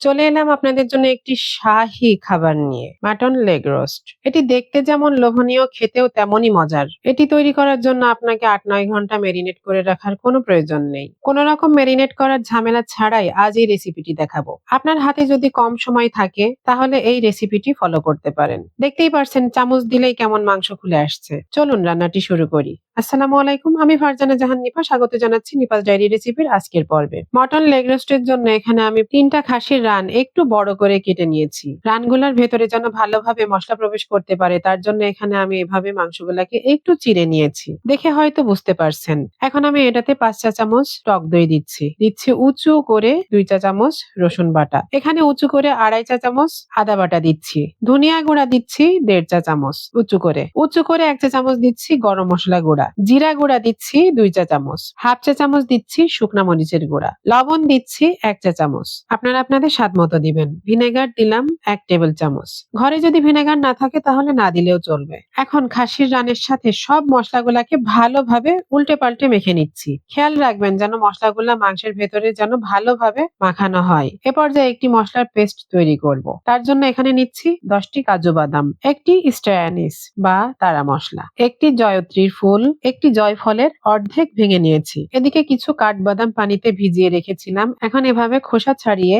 চলে এলাম আপনাদের জন্য একটি শাহি খাবার নিয়ে, মাটন লেগ রোস্ট। এটি দেখতে যেমন লোভনীয়, খেতেও তেমনই মজার। এটি তৈরি করার জন্য আপনাকে আট নয় ঘণ্টা মেরিনেট করে রাখার কোনো প্রয়োজন নেই। কোনো রকম মেরিনেট করার ঝামেলা ছাড়াই আজ এই রেসিপিটি দেখাবো। আপনার হাতে যদি কম সময় থাকে, তাহলে এই রেসিপিটি ফলো করতে পারেন। দেখতেই পারছেন, চামচ দিলেই কেমন মাংস খুলে আসছে। চলুন রান্নাটি শুরু করি। আসসালামু আলাইকুম, আমি ফারজানা জাহান নিপা। স্বাগত জানাচ্ছি নিপাস ডায়েরি রেসিপির আজকের পর্বে। মটন লেগ রোস্টের জন্য এখানে আমি তিনটা খাসির রান একটু বড় করে কেটে নিয়েছি। রানগুলোর ভেতরে যেন ভালোভাবে মশলা প্রবেশ করতে পারে, তার জন্য এখানে আমি এভাবে মাংসগুলাকে একটু চিড়ে নিয়েছি। দেখে হয়তো বুঝতে পারছেন। এখন আমি এটাতে পাঁচ চা চামচ টক দই দিচ্ছি। দিচ্ছি উঁচু করে দুই চা চামচ রসুন বাটা। এখানে উঁচু করে আড়াই চা চামচ আদা বাটা দিচ্ছি। ধনিয়া গুঁড়া দিচ্ছি দেড় চা চামচ উঁচু করে। উঁচু করে এক চা চামচ দিচ্ছি গরম মশলা গুঁড়া। জিরা গুঁড়া দিচ্ছি দুই চা চামচ। হাফ চা চামচ দিচ্ছি শুকনা মরিচের গুঁড়া। লবণ দিচ্ছি এক চা চামচ। আপনারা আপনাদের স্বাদ মতো দিবেন। ভিনেগার দিলাম এক টেবিল চামচ। ঘরে যদি ভিনেগার না থাকে তাহলে না দিলেও চলবে। এখন খাসির রানের সাথে সব মশলাগুলাকে ভালোভাবে উল্টে পাল্টে মেখে নিচ্ছি। খেয়াল রাখবেন যেন মশলাগুলা মাংসের ভেতরে যেন ভালোভাবে মাখানো হয়। এ পর্যায়ে একটি মশলার পেস্ট তৈরি করব। তার জন্য এখানে নিচ্ছি দশটি কাজু বাদাম, একটি স্টায়ানিস বা তারা মশলা, একটি জয়ত্রীর ফুল, একটি জয়ফলের অর্ধেক ভেঙে নিয়েছি। এদিকে কিছু কাঠবাদাম পানিতে ভিজিয়ে রেখেছিলাম। এখন এভাবে খোসা ছাড়িয়ে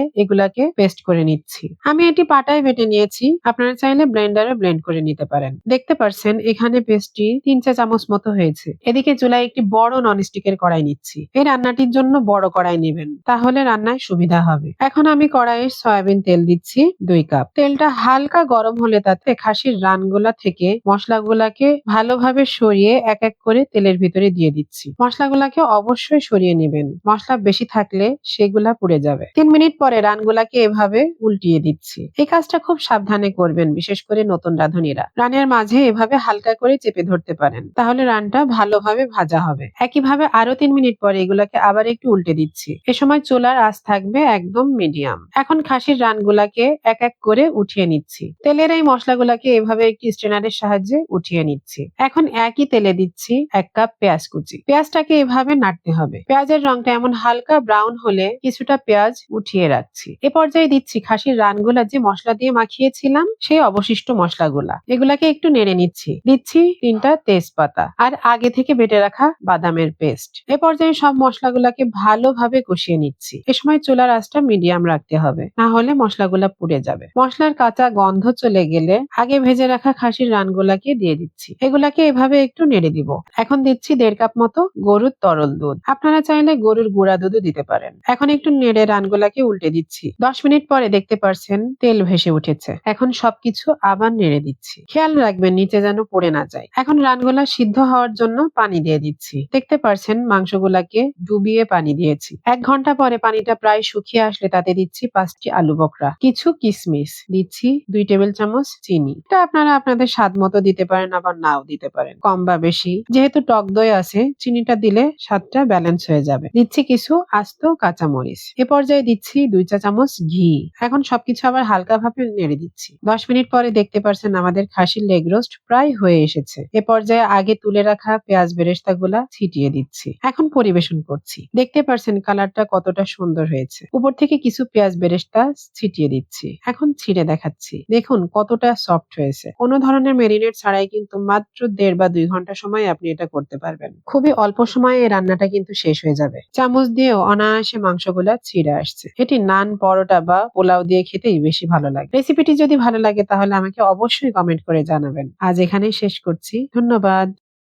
এগুলাকে পেস্ট করে নিচ্ছি। আমি এটি পাটায় বেটে নিয়েছি। আপনারা চাইলে ব্লেন্ডারে ব্লেন্ড করে নিতে পারেন। দেখতে পারছেন, এখানে পেস্টটি তিন চা চামচ মতো হয়েছে। এদিকে চুলায় একটি বড় ননস্টিকের কড়াই নিচ্ছি। এই রান্নাটির জন্য বড় কড়াই নেবেন, তাহলে রান্নায় সুবিধা হবে। এখন আমি কড়াইয়ে সয়াবিন তেল দিচ্ছি দুই কাপ। তেলটা হালকা গরম হলে তাতে খাসির রানগুলা থেকে মশলাগুলাকে ভালোভাবে সরিয়ে এক এক করে তেলের ভিতরে দিয়ে দিচ্ছি। মশলাগুলাকে অবশ্যই সরিয়ে নেবেন। মশলা বেশি থাকলে সেগুলা পুড়ে যাবে। তিন মিনিট পরে রানগুলাকে এভাবে উল্টিয়ে দিচ্ছি। এই কাজটা খুব সাবধানে করবেন, বিশেষ করে নতুন রাঁধুনিরা। রানের মাঝে এভাবে হালকা করে চেপে ধরতে পারেন। তাহলে রানটা ভালোভাবে ভাজা হবে। একইভাবে আরও তিন মিনিট পরে এগুলাকে আবার একটু উল্টে দিচ্ছি। এ সময় চুলার আঁচ থাকবে একদম মিডিয়াম। এখন খাসির রানগুলাকে এক এক করে উঠিয়ে নিচ্ছি। তেলের এই মশলাগুলাকে এভাবে একটি স্ট্রেনারের সাহায্যে উঠিয়ে নিচ্ছি। এখন একই তেলে দিচ্ছি এক কাপ পেঁয়াজ কুচি। পেঁয়াজটাকে এভাবে নাড়তে হবে। পেঁয়াজের রংটা এমন হালকা ব্রাউন হলে কিছুটা পেঁয়াজ উঠিয়ে রাখছি। এ পর্যায়ে দিচ্ছি খাসির রানগুলা যে মশলা দিয়ে মাখিয়েছিলাম, সেই অবশিষ্ট মশলাগুলা। এগুলাকে একটু নেড়ে নিচ্ছি। দিচ্ছি তিনটা তেজপাতা আর আগে থেকে বেটে রাখা বাদামের পেস্ট। এ পর্যায়ে সব মশলাগুলাকে ভালোভাবে কষিয়ে নিচ্ছি। এ সময় চুলার আঁচটা মিডিয়াম রাখতে হবে, না হলে মশলাগুলা পুড়ে যাবে। মশলার কাঁচা গন্ধ চলে গেলে আগে ভেজে রাখা খাসির রানগুলাকে দিয়ে দিচ্ছি। এগুলাকে এভাবে একটু নেড়ে দিব। এখন দিচ্ছি দেড় কাপ মতো গরুর তরল দুধ। আপনারা চাইলে গরুর গুঁড়া দুধও দিতে পারেন। এখন একটু নেড়ে রানগুলাকে উল্টে দিচ্ছি। দশ মিনিট পরে দেখতে পারছেন তেল ভেসে উঠেছে। এখন সবকিছু আবার নেড়ে দিচ্ছি। খেয়াল রাখবেন, নিচে যেন পড়ে না যায়। এখন রানগুলা সিদ্ধ হওয়ার জন্য পানি দিয়ে দিচ্ছি। দেখতে পারছেন, মাংসগুলাকে ডুবিয়ে পানি দিয়েছি। এক ঘণ্টা পরে পানিটা প্রায় শুকিয়ে আসলে তাতে দিচ্ছি পাঁচটি আলু বকরা। কিছু কিশমিশ দিচ্ছি দুই টেবিল চামচ চিনি। এটা আপনারা আপনাদের স্বাদ মতো দিতে পারেন, আবার নাও দিতে পারেন। কম বা বেশি। যেহেতু টক দই আছে, চিনিটা দিলে স্বাদটা ব্যালেন্স হয়ে যাবে। দিচ্ছি কিছু আস্ত কাঁচামরিচ। এ পর্যায়ে দিচ্ছি দুই চা চামচ ঘি। এখন সবকিছু আবার হালকা ভাবে নেড়ে দিচ্ছি। দশ মিনিট পরে দেখতে পারছেন আমাদের খাসির লেগ রোস্ট প্রায় হয়ে এসেছে। এ পর্যায়ে আগে তুলে রাখা পেঁয়াজ বেরেস্তা গুলা ছিটিয়ে দিচ্ছি। এখন পরিবেশন করছি। দেখতে পারছেন কালারটা কতটা সুন্দর হয়েছে। উপর থেকে কিছু পেঁয়াজ বেরেস্তা ছিটিয়ে দিচ্ছি। এখন ছিঁড়ে দেখাচ্ছি। দেখুন কতটা সফট হয়েছে। কোনো ধরনের মেরিনেট ছাড়াই কিন্তু মাত্র দেড় বা দুই ঘণ্টা সময় আপনি এটা করতে পারবেন। খুবই অল্প সময়ে এই রান্নাটা কিন্তু শেষ হয়ে যাবে। চামচ দিয়েও অনায়াসে মাংসগুলা ছিঁড়ে আসছে। এটি নান পরোটা বা পোলাও দিয়ে খেতেই বেশি ভালো লাগে। রেসিপিটি যদি ভালো লাগে তাহলে আমাকে অবশ্যই কমেন্ট করে জানাবেন। আজ এখানেই শেষ করছি। ধন্যবাদ।